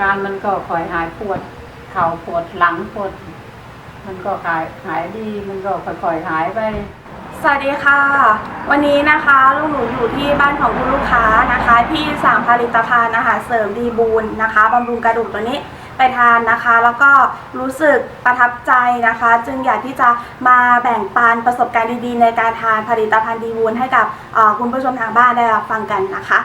การมันก็คอยหายปวดเข่าปวดหลังปวด มันก็หายหายดีมันก็ค่อยๆหายไป สวัสดีค่ะ วันนี้นะคะลูกหนูอยู่ที่บ้านของคุณลูกค้านะคะ ที่สั่งผลิตภัณฑ์อาหารเสริมดีบูนนะคะบำรุงกระดูกตัวนี้ไปทานนะคะ แล้วก็รู้สึกประทับใจนะคะ จึงอยากที่จะมาแบ่งปันประสบการณ์ดีๆ ในการทานผลิตภัณฑ์ดีบูนให้กับคุณผู้ชมทางบ้านได้รับฟังกันนะคะ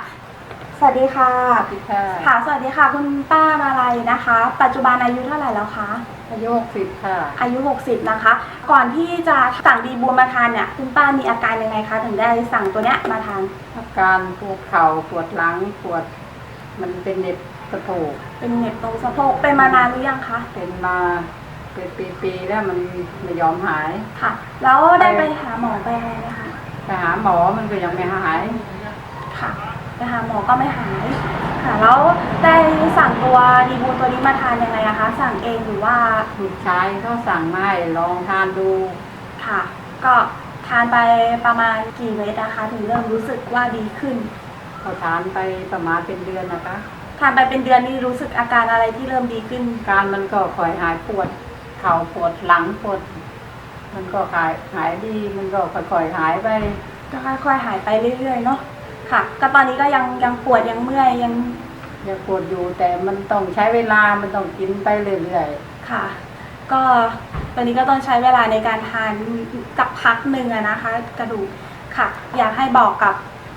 สวัสดีค่ะที่แค่ค่ะ สวัสดีค่ะ คุณป้ามาลัยนะคะ ปัจจุบันอายุเท่าไหร่แล้วคะ อายุหกสิบค่ะ อายุ 60 นะคะ ก่อนที่จะสั่งดีบูนมาทานเนี่ย คุณป้ามีอาการยังไงคะ ถึงได้สั่งตัวเนี้ยมาทาน อาการปวดเข่าปวดหลังปวด มันเป็นเน็บกระโถกเป็นเหน็บตรงสะโพก เป็นมานานหรือยังคะ เป็นมาเป็นปีๆแล้วมันไม่ยอมหายค่ะ แล้วได้ไปหาหมอไปอะไรไหมคะ ไปหาหมอมันก็ยังไม่หายค่ะ ไปหาหมอก็ไม่หายค่ะ แล้วได้สั่งตัวดีบูนตัวนี้มาทานยังไงอะคะ สั่งเองหรือว่าลูกชายเขาสั่งมาให้ลองทานดูค่ะ ก็ทานไปประมาณกี่เม็ดนะคะ ถึงเริ่มรู้สึกว่าดีขึ้นเขาทานไปประมาณเป็นเดือนนะคะ ทานไปเป็นเดือนนี่รู้สึกอาการอะไรที่เริ่มดีขึ้น การมันก็คอยหายปวด เข่าปวดหลังปวด มันก็หายหายดีมันก็ค่อยๆหายไป ก็ค่อยๆหายไปเรื่อยๆเนาะ ค่ะ ก็ตอนนี้ก็ยังยังปวดยังเมื่อยยังยังปวดอยู่แต่มันต้องใช้เวลา มันต้องกินไปเรื่อยค่ะ ก็ตอนนี้ก็ต้องใช้เวลาในการทานกับพักหนึ่งอะนะคะ กระดูกค่ะ อยากให้บอกกับ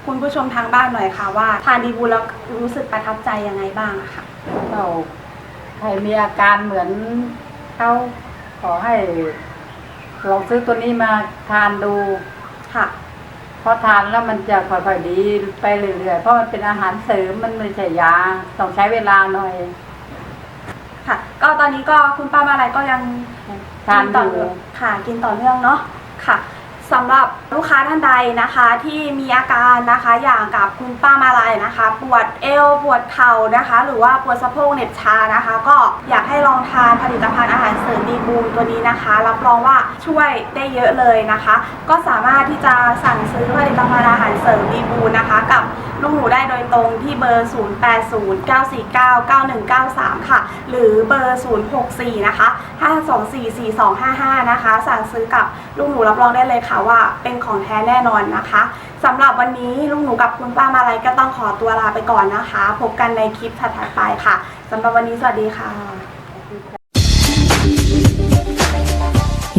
คุณผู้ชมทางบ้านหน่อยค่ะ ว่าทานดีบูลแล้วรู้สึกประทับใจยังไงบ้างอะค่ะๆเราใครมีอาการเหมือนเขาขอให้ลองซื้อตัวนี้มาทานดูค่ะ เพราะทานแล้วมันจะค่อยๆดีไปเรื่อยๆเพราะมันเป็นอาหารเสริมมันไม่ใช่ยาต้องใช้เวลาหน่อย ค่ะ ก็ตอนนี้ก็คุณป้ามาลัยก็ยังทานต่ออยู่เนื่องค่ะกินต่อเนื่องเนาะค่ะสำหรับลูกค้าท่านใดนะคะที่มีอาการนะคะอย่างกับคุณป้ามาลัยนะคะ ปวดเอวปวดเข่านะคะ หรือว่าปวดสะโพกเหน็บชานะคะ ก็อยากให้ ลองทานผลิตภัณฑ์อาหารเสริมดีบูมตัวนี้นะคะ รับรองว่าช่วยได้เยอะเลยนะคะ ก็สามารถที่จะสั่งซื้อผลิตภัณฑ์อาหารเสริมดีบูนนะคะ กับลูกหนูได้โดยตรงที่เบอร์ 0809499193 ค่ะ หรือเบอร์ 064 นะคะ 5244255 นะคะ สั่งซื้อกับลูกหนูรับรองได้เลยค่ะว่าเป็นของแท้แน่นอนนะคะสำหรับวันนี้ลูกหนูกับคุณป้ามาลัยก็ต้องขอตัวลาไปก่อนนะคะ พบกันในคลิปถัดๆไปค่ะสำหรับวันนี้สวัสดีค่ะ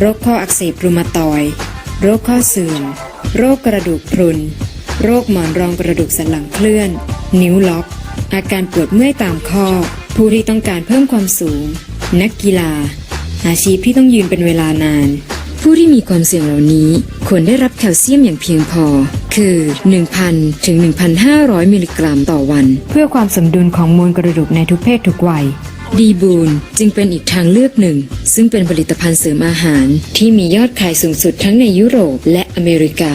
โรคข้ออักเสบรูมาตอยด์โรคข้อเสื่อม โรคกระดูกพรุน โรคหมอนรองกระดูกสันหลังเคลื่อน นิ้วล็อก อาการปวดเมื่อยตามข้อ ผู้ที่ต้องการเพิ่มความสูง นักกีฬา อาชีพที่ต้องยืนเป็นเวลานาน ผู้ที่มีความเสี่ยงเหล่านี้ควรได้รับแคลเซียมอย่างเพียงพอ คือ 1,000 ถึง 1,500 มิลลิกรัมต่อวัน เพื่อความสมดุลของมวลกระดูกในทุกเพศทุกวัย ดีบูนจึงเป็นอีกทางเลือกหนึ่ง ซึ่งเป็นผลิตภัณฑ์เสริมอาหารที่มียอดขายสูงสุดทั้งในยุโรปและอเมริกา